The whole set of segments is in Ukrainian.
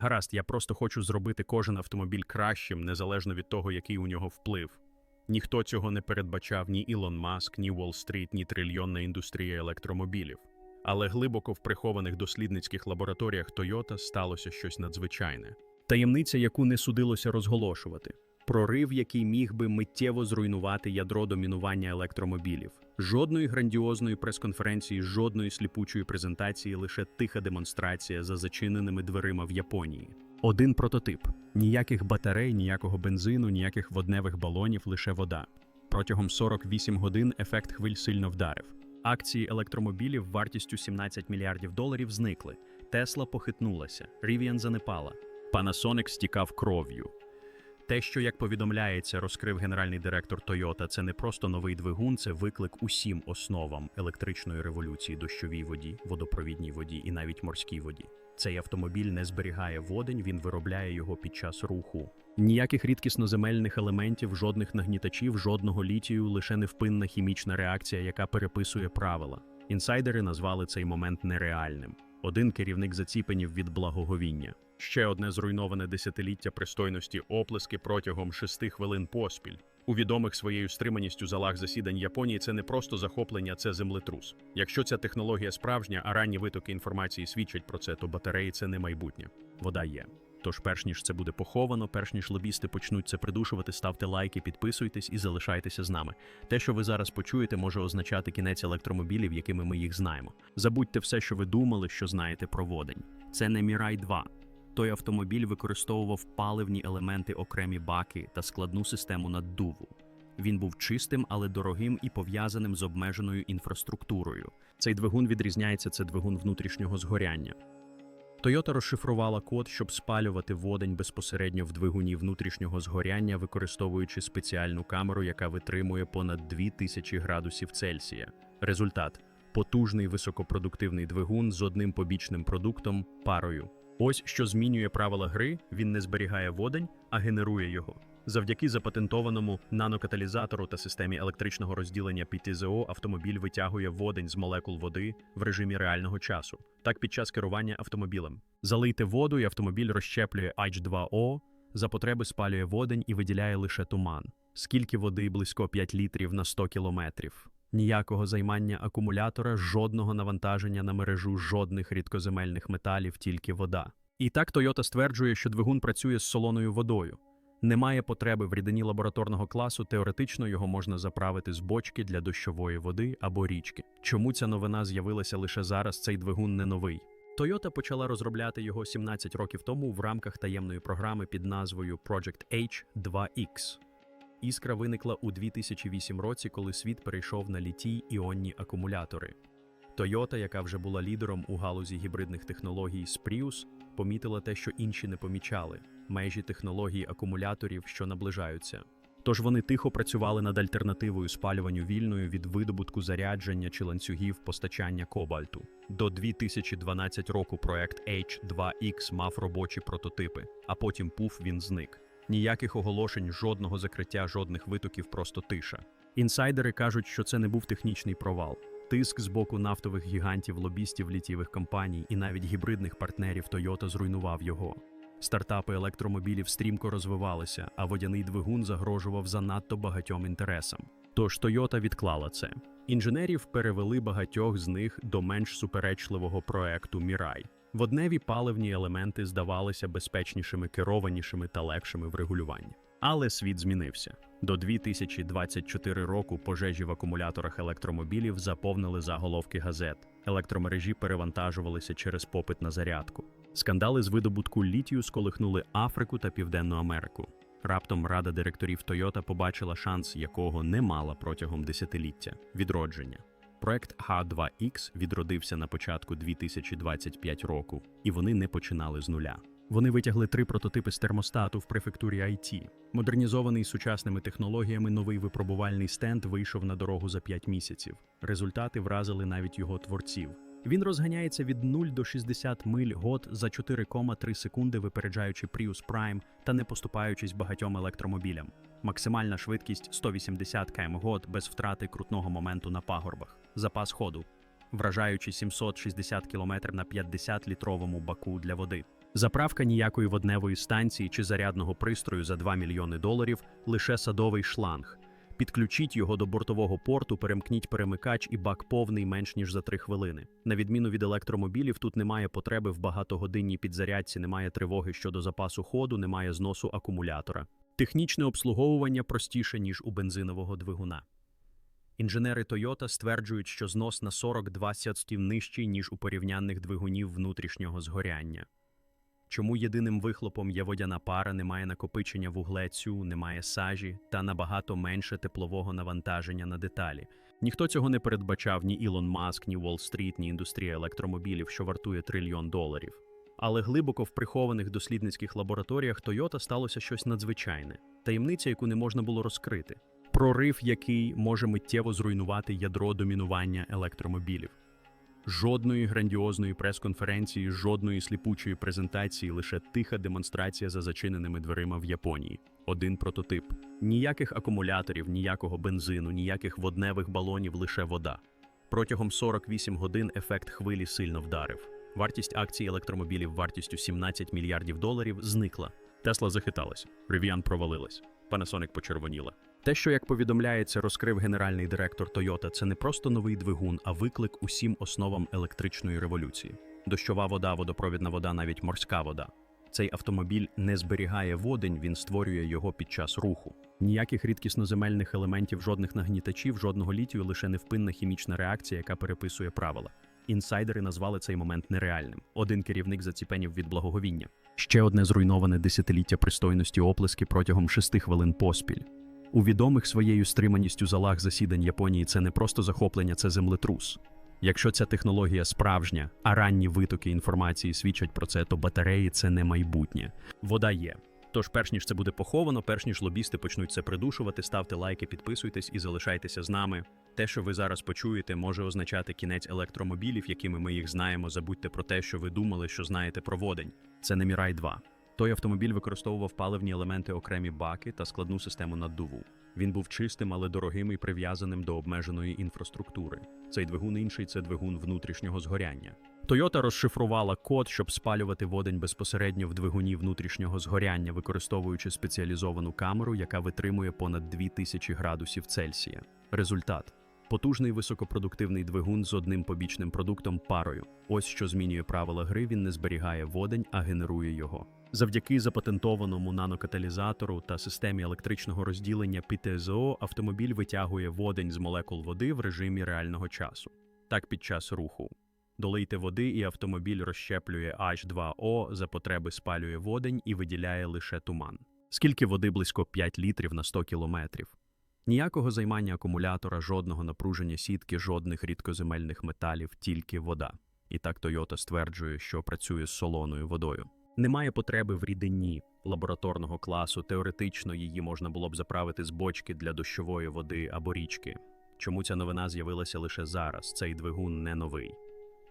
Гаразд, я просто хочу зробити кожен автомобіль кращим, незалежно від того, який у нього вплив. Ніхто цього не передбачав ні Ілон Маск, ні Уолл-стріт, ні трильйонна індустрія електромобілів. Але глибоко в прихованих дослідницьких лабораторіях Toyota сталося щось надзвичайне. Таємниця, яку не судилося розголошувати. Прорив, який міг би миттєво зруйнувати ядро домінування електромобілів. Жодної грандіозної прес-конференції, жодної сліпучої презентації, лише тиха демонстрація за зачиненими дверима в Японії. Один прототип: ніяких батарей, ніякого бензину, ніяких водневих балонів, лише вода. Протягом 48 годин ефект хвиль сильно вдарив. Акції електромобілів вартістю 17 мільярдів доларів зникли. Тесла похитнулася, Rivian занепала. Panasonic стікав кров'ю. Те, що, як повідомляється, розкрив генеральний директор Toyota, це не просто новий двигун, це виклик усім основам електричної революції, дощовій воді, водопровідній воді і навіть морській воді. Цей автомобіль не зберігає водень, він виробляє його під час руху. Ніяких рідкісноземельних елементів, жодних нагнітачів, жодного літію, лише невпинна хімічна реакція, яка переписує правила. Інсайдери назвали цей момент нереальним. Один керівник заціпенів від благоговіння. Ще одне зруйноване десятиліття пристойності оплески протягом шести хвилин поспіль. У відомих своєю стриманістю залах засідань Японії це не просто захоплення, це землетрус. Якщо ця технологія справжня, а ранні витоки інформації свідчать про це, то батареї це не майбутнє. Вода є. Тож, перш ніж це буде поховано, перш ніж лобісти почнуть це придушувати, ставте лайки, підписуйтесь і залишайтеся з нами. Те, що ви зараз почуєте, може означати кінець електромобілів, якими ми їх знаємо. Забудьте все, що ви думали, що знаєте про водень. Це не Мірай 2. Той автомобіль використовував паливні елементи, окремі баки та складну систему наддуву. Він був чистим, але дорогим і пов'язаним з обмеженою інфраструктурою. Цей двигун відрізняється це двигун внутрішнього згоряння. Toyota розшифрувала код, щоб спалювати водень безпосередньо в двигуні внутрішнього згоряння, використовуючи спеціальну камеру, яка витримує понад 2000 градусів Цельсія. Результат потужний високопродуктивний двигун з одним побічним продуктом парою. Ось що змінює правила гри: він не зберігає водень, а генерує його. Завдяки запатентованому нанокаталізатору та системі електричного розділення PTZO автомобіль витягує водень з молекул води в режимі реального часу. Так під час керування автомобілем. Залийте воду, і автомобіль розщеплює H2O, за потреби спалює водень і виділяє лише туман. Скільки води близько 5 літрів на 100 кілометрів. Ніякого займання акумулятора, жодного навантаження на мережу, жодних рідкоземельних металів, тільки вода. І так Toyota стверджує, що двигун працює з солоною водою. Немає потреби в рідині лабораторного класу, теоретично його можна заправити з бочки для дощової води або річки. Чому ця новина з'явилася лише зараз? Цей двигун не новий. Toyota почала розробляти його 17 років тому в рамках таємної програми під назвою Project H2X. Іскра виникла у 2008 році, коли світ перейшов на літій іонні акумулятори. Toyota, яка вже була лідером у галузі гібридних технологій Prius, помітила те, що інші не помічали межі технологій акумуляторів, що наближаються. Тож вони тихо працювали над альтернативою спалюванню вільною від видобутку зарядження чи ланцюгів постачання кобальту. До 2012 року проект H2X мав робочі прототипи, а потім пуф він зник. Ніяких оголошень, жодного закриття, жодних витоків, просто тиша. Інсайдери кажуть, що це не був технічний провал. Тиск з боку нафтових гігантів, лобістів літієвих компаній і навіть гібридних партнерів Toyota зруйнував його. Стартапи електромобілів стрімко розвивалися, а водяний двигун загрожував занадто багатьом інтересам. Тож Toyota відклала це. Інженерів перевели багатьох з них до менш суперечливого проекту Мірай. Водневі паливні елементи здавалися безпечнішими, керованішими та легшими в регулюванні. Але світ змінився. До 2024 року пожежі в акумуляторах електромобілів заповнили заголовки газет. Електромережі перевантажувалися через попит на зарядку. Скандали з видобутку літію сколихнули Африку та Південну Америку. Раптом рада директорів Toyota побачила шанс, якого не мала протягом десятиліття відродження. Проект H2X відродився на початку 2025 року, і вони не починали з нуля. Вони витягли три прототипи з термостату в префектурі IT. Модернізований сучасними технологіями новий випробувальний стенд вийшов на дорогу за 5 місяців. Результати вразили навіть його творців. Він розганяється від 0 до 60 миль год за 4,3 секунди, випереджаючи Prius Prime та не поступаючись багатьом електромобілям. Максимальна швидкість 180 км год без втрати крутного моменту на пагорбах. Запас ходу вражаючи 760 км на 50-літровому баку для води. Заправка ніякої водневої станції чи зарядного пристрою за 2 мільйони доларів лише садовий шланг. Підключіть його до бортового порту, перемкніть перемикач і бак повний менш ніж за 3 хвилини. На відміну від електромобілів, тут немає потреби в багатогодинній підзарядці, немає тривоги щодо запасу ходу, немає зносу акумулятора. Технічне обслуговування простіше, ніж у бензинового двигуна. Інженери Toyota стверджують, що знос на 42 сяцтів нижчий, ніж у порівнянних двигунів внутрішнього згоряння. Чому єдиним вихлопом є водяна пара, немає накопичення вуглецю, немає сажі та набагато менше теплового навантаження на деталі. Ніхто цього не передбачав ні Ілон Маск, ні Уолл-стріт, ні індустрія електромобілів, що вартує трильйон доларів. Але глибоко в прихованих дослідницьких лабораторіях Toyota сталося щось надзвичайне, таємниця, яку не можна було розкрити. Прорив, який може миттєво зруйнувати ядро домінування електромобілів. Жодної грандіозної прес-конференції, жодної сліпучої презентації, лише тиха демонстрація за зачиненими дверима в Японії. Один прототип. Ніяких акумуляторів, ніякого бензину, ніяких водневих балонів, лише вода. Протягом 48 годин ефект хвилі сильно вдарив. Вартість акцій електромобілів вартістю 17 мільярдів доларів зникла. Тесла захиталась, Rivian провалилась, Panasonic почервоніла. Те, що, як повідомляється, розкрив генеральний директор Toyota, це не просто новий двигун, а виклик усім основам електричної революції. Дощова вода, водопровідна вода, навіть морська вода. Цей автомобіль не зберігає водень, він створює його під час руху. Ніяких рідкісноземельних елементів, жодних нагнітачів, жодного літію, лише невпинна хімічна реакція, яка переписує правила. Інсайдери назвали цей момент нереальним. Один керівник заціпенів від благоговіння. Ще одне зруйноване десятиліття пристойності оплески протягом шести хвилин поспіль. У відомих своєю стриманістю залах засідань Японії це не просто захоплення, це землетрус. Якщо ця технологія справжня, а ранні витоки інформації свідчать про це, то батареї це не майбутнє. Вода є. Тож, перш ніж це буде поховано, перш ніж лобісти почнуть це придушувати, ставте лайки, підписуйтесь і залишайтеся з нами. Те, що ви зараз почуєте, може означати кінець електромобілів, якими ми їх знаємо. Забудьте про те, що ви думали, що знаєте про водень. Це не Мірай 2. Той автомобіль використовував паливні елементи, окремі баки та складну систему наддуву. Він був чистим, але дорогим і прив'язаним до обмеженої інфраструктури. Цей двигун інший це двигун внутрішнього згоряння. Toyota розшифрувала код, щоб спалювати водень безпосередньо в двигуні внутрішнього згоряння, використовуючи спеціалізовану камеру, яка витримує понад 2000 градусів Цельсія. Результат потужний високопродуктивний двигун з одним побічним продуктом парою. Ось що змінює правила гри. Він не зберігає водень, а генерує його. Завдяки запатентованому нанокаталізатору та системі електричного розділення ПТЗО автомобіль витягує водень з молекул води в режимі реального часу. Так під час руху. Долийте води, і автомобіль розщеплює H2O, за потреби спалює водень і виділяє лише туман. Скільки води близько 5 літрів на 100 кілометрів. Ніякого займання акумулятора, жодного напруження сітки, жодних рідкоземельних металів, тільки вода. І так Toyota стверджує, що працює з солоною водою. Немає потреби в рідині лабораторного класу. Теоретично її можна було б заправити з бочки для дощової води або річки. Чому ця новина з'явилася лише зараз? Цей двигун не новий.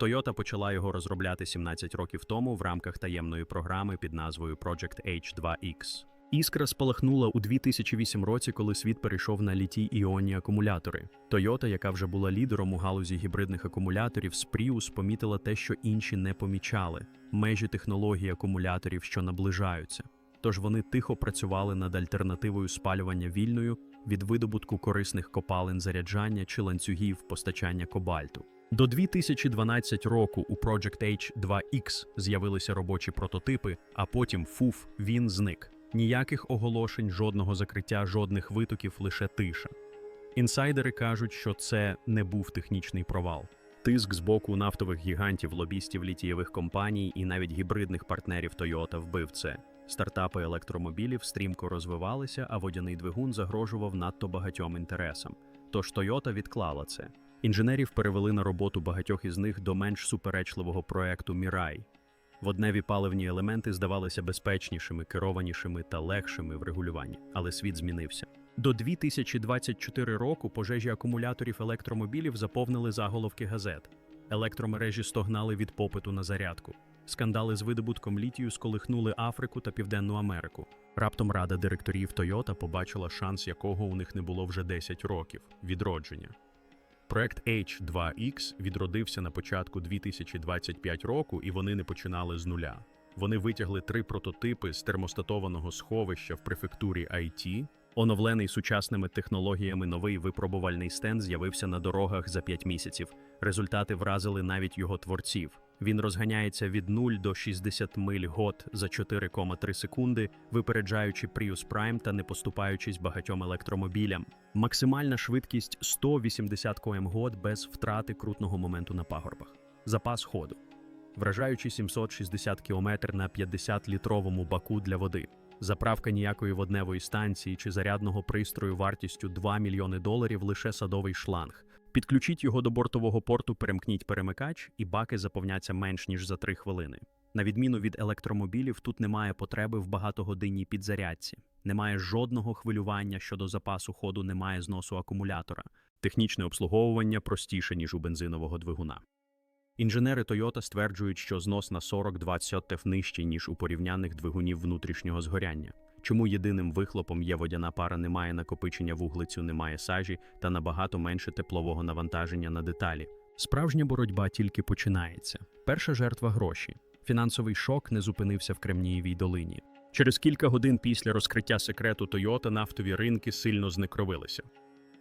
Toyota почала його розробляти 17 років тому в рамках таємної програми під назвою Project H2X. Іскра спалахнула у 2008 році, коли світ перейшов на літій іонні акумулятори. Toyota, яка вже була лідером у галузі гібридних акумуляторів, Prius помітила те, що інші не помічали межі технології акумуляторів, що наближаються. Тож вони тихо працювали над альтернативою спалювання вільною від видобутку корисних копалин заряджання чи ланцюгів постачання кобальту. До 2012 року у Project H2X з'явилися робочі прототипи, а потім фуф він зник. Ніяких оголошень, жодного закриття, жодних витоків, лише тиша. Інсайдери кажуть, що це не був технічний провал. Тиск з боку нафтових гігантів, лобістів літієвих компаній і навіть гібридних партнерів Toyota вбив це. Стартапи електромобілів стрімко розвивалися, а водяний двигун загрожував надто багатьом інтересам. Тож Toyota відклала це. Інженерів перевели на роботу багатьох із них до менш суперечливого проекту Мірай. Водневі паливні елементи здавалися безпечнішими, керованішими та легшими в регулюванні, але світ змінився. До 2024 року пожежі акумуляторів електромобілів заповнили заголовки газет. Електромережі стогнали від попиту на зарядку. Скандали з видобутком літію сколихнули Африку та Південну Америку. Раптом рада директорів Toyota побачила шанс, якого у них не було вже 10 років відродження. Проект H2X відродився на початку 2025 року, і вони не починали з нуля. Вони витягли три прототипи з термостатованого сховища в префектурі IT. Оновлений сучасними технологіями новий випробувальний стенд з'явився на дорогах за 5 місяців. Результати вразили навіть його творців. Він розганяється від 0 до 60 миль год за 4,3 секунди, випереджаючи Prius Prime та не поступаючись багатьом електромобілям. Максимальна швидкість 180 км год без втрати крутного моменту на пагорбах. Запас ходу. Вражаючи 760 км на 50-літровому баку для води. Заправка ніякої водневої станції чи зарядного пристрою вартістю 2 мільйони доларів лише садовий шланг. Підключіть його до бортового порту, перемкніть перемикач, і баки заповняться менш ніж за 3 хвилини. На відміну від електромобілів, тут немає потреби в багатогодинній підзарядці, немає жодного хвилювання щодо запасу ходу, немає зносу акумулятора. Технічне обслуговування простіше, ніж у бензинового двигуна. Інженери Toyota стверджують, що знос на 40-20 теф нижчий, ніж у порівнянних двигунів внутрішнього згоряння. Чому єдиним вихлопом є водяна пара, немає накопичення вуглецю, немає сажі та набагато менше теплового навантаження на деталі. Справжня боротьба тільки починається. Перша жертва гроші. Фінансовий шок не зупинився в Кремнієвій долині. Через кілька годин після розкриття секрету Toyota нафтові ринки сильно знекровилися.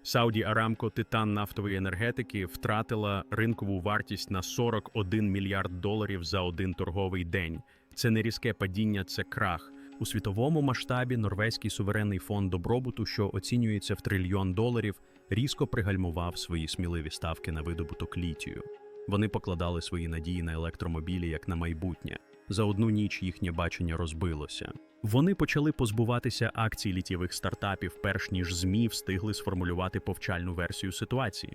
Сауді Арамко, титан нафтової енергетики, втратила ринкову вартість на 41 мільярд доларів за один торговий день. Це не різке падіння, це крах. У світовому масштабі Норвезький суверенний фонд добробуту, що оцінюється в трильйон доларів, різко пригальмував свої сміливі ставки на видобуток літію. Вони покладали свої надії на електромобілі як на майбутнє. За одну ніч їхнє бачення розбилося. Вони почали позбуватися акцій літєвих стартапів, перш ніж ЗМІ встигли сформулювати повчальну версію ситуації.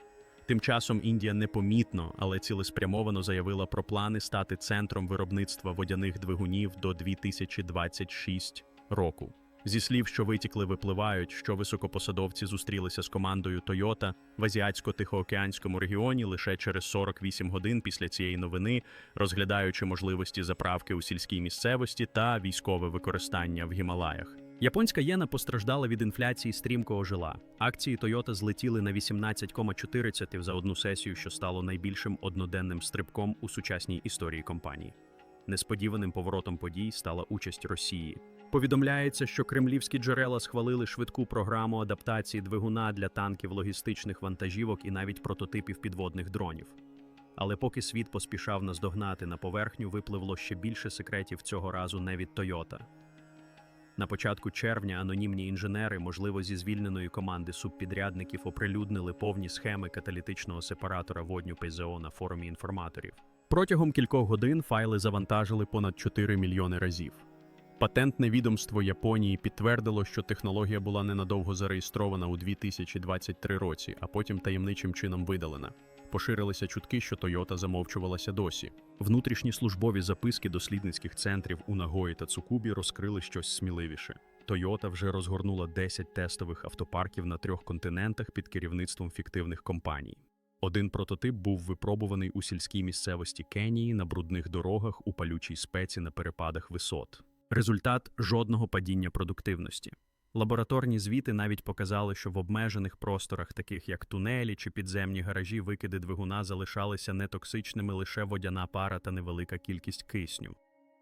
Тим часом Індія непомітно, але цілеспрямовано заявила про плани стати центром виробництва водяних двигунів до 2026 року. Зі слів, що витікли, випливають, що високопосадовці зустрілися з командою Toyota в азіатсько-тихоокеанському регіоні лише через 48 годин після цієї новини, розглядаючи можливості заправки у сільській місцевості та військове використання в Гімалаях. Японська єна постраждала від інфляції стрімко ожила. Акції Toyota злетіли на 18,40 за одну сесію, що стало найбільшим одноденним стрибком у сучасній історії компанії. Несподіваним поворотом подій стала участь Росії. Повідомляється, що кремлівські джерела схвалили швидку програму адаптації двигуна для танків, логістичних вантажівок і навіть прототипів підводних дронів. Але поки світ поспішав наздогнати на поверхню, випливло ще більше секретів цього разу не від Toyota. На початку червня анонімні інженери, можливо, зі звільненої команди субпідрядників, оприлюднили повні схеми каталітичного сепаратора водню ПЗО на форумі інформаторів. Протягом кількох годин файли завантажили понад 4 мільйони разів. Патентне відомство Японії підтвердило, що технологія була ненадовго зареєстрована у 2023 році, а потім таємничим чином видалена. Поширилися чутки, що Toyota замовчувалася досі. Внутрішні службові записки дослідницьких центрів у Нагої та Цукубі розкрили щось сміливіше. Toyota вже розгорнула 10 тестових автопарків на трьох континентах під керівництвом фіктивних компаній. Один прототип був випробуваний у сільській місцевості Кенії на брудних дорогах у палючій спеці на перепадах висот. Результат жодного падіння продуктивності. Лабораторні звіти навіть показали, що в обмежених просторах, таких як тунелі чи підземні гаражі, викиди двигуна залишалися нетоксичними лише водяна пара та невелика кількість кисню.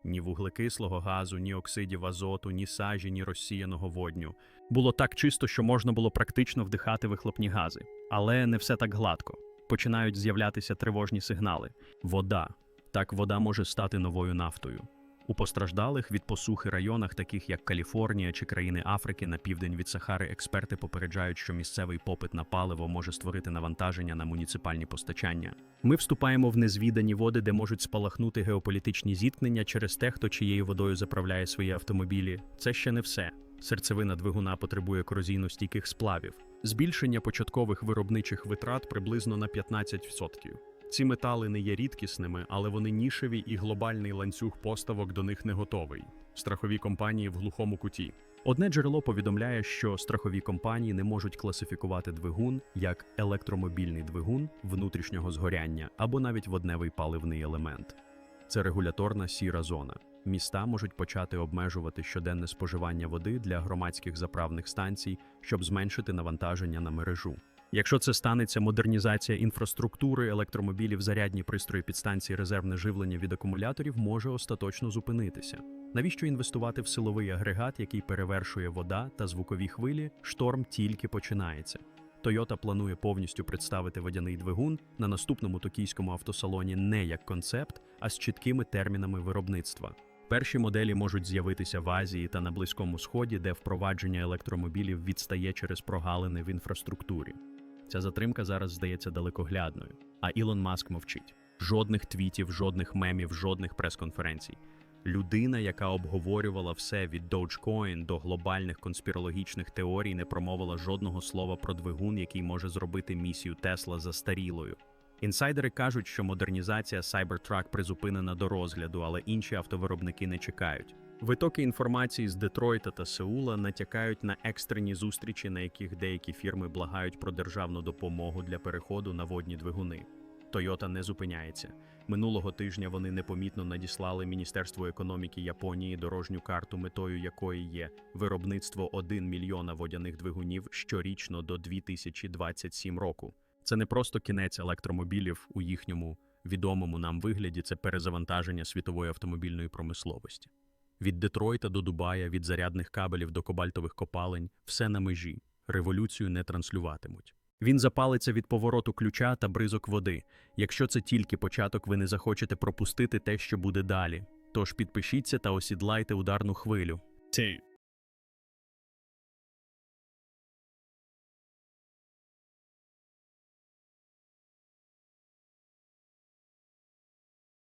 Ні вуглекислого газу, ні оксидів азоту, ні сажі, ні розсіяного водню. Було так чисто, що можна було практично вдихати вихлопні гази. Але не все так гладко. Починають з'являтися тривожні сигнали. Вода. Так вода може стати новою нафтою. У постраждалих від посухи районах, таких як Каліфорнія чи країни Африки на південь від Сахари, експерти попереджають, що місцевий попит на паливо може створити навантаження на муніципальні постачання. Ми вступаємо в незвідані води, де можуть спалахнути геополітичні зіткнення через те, хто чиєю водою заправляє свої автомобілі. Це ще не все. Серцевина двигуна потребує корозійно-стійких сплавів. Збільшення початкових виробничих витрат приблизно на 15%. Ці метали не є рідкісними, але вони нішеві і глобальний ланцюг поставок до них не готовий. Страхові компанії в глухому куті. Одне джерело повідомляє, що страхові компанії не можуть класифікувати двигун як електромобільний двигун внутрішнього згоряння або навіть водневий паливний елемент. Це регуляторна сіра зона. Міста можуть почати обмежувати щоденне споживання води для громадських заправних станцій, щоб зменшити навантаження на мережу. Якщо це станеться модернізація інфраструктури, електромобілів, зарядні пристрої підстанції, резервне живлення від акумуляторів може остаточно зупинитися. Навіщо інвестувати в силовий агрегат, який перевершує вода та звукові хвилі? Шторм тільки починається. Toyota планує повністю представити водяний двигун на наступному токійському автосалоні не як концепт, а з чіткими термінами виробництва. Перші моделі можуть з'явитися в Азії та на Близькому Сході, де впровадження електромобілів відстає через прогалини в інфраструктурі. Ця затримка зараз здається далекоглядною. А Ілон Маск мовчить: жодних твітів, жодних мемів, жодних прес-конференцій. Людина, яка обговорювала все від Dogecoin до глобальних конспірологічних теорій, не промовила жодного слова про двигун, який може зробити місію Тесла застарілою. Інсайдери кажуть, що модернізація Cybertruck призупинена до розгляду, але інші автовиробники не чекають. Витоки інформації з Детройта та Сеула натякають на екстрені зустрічі, на яких деякі фірми благають про державну допомогу для переходу на водні двигуни. Toyota не зупиняється. Минулого тижня вони непомітно надіслали Міністерству економіки Японії дорожню карту, метою якої є виробництво 1 мільйона водяних двигунів щорічно до 2027 року. Це не просто кінець електромобілів у їхньому відомому нам вигляді, це перезавантаження світової автомобільної промисловості. Від Детройта до Дубая, від зарядних кабелів до кобальтових копалень все на межі. Революцію не транслюватимуть. Він запалиться від повороту ключа та бризок води. Якщо це тільки початок, ви не захочете пропустити те, що буде далі. Тож підпишіться та осідлайте ударну хвилю. Two.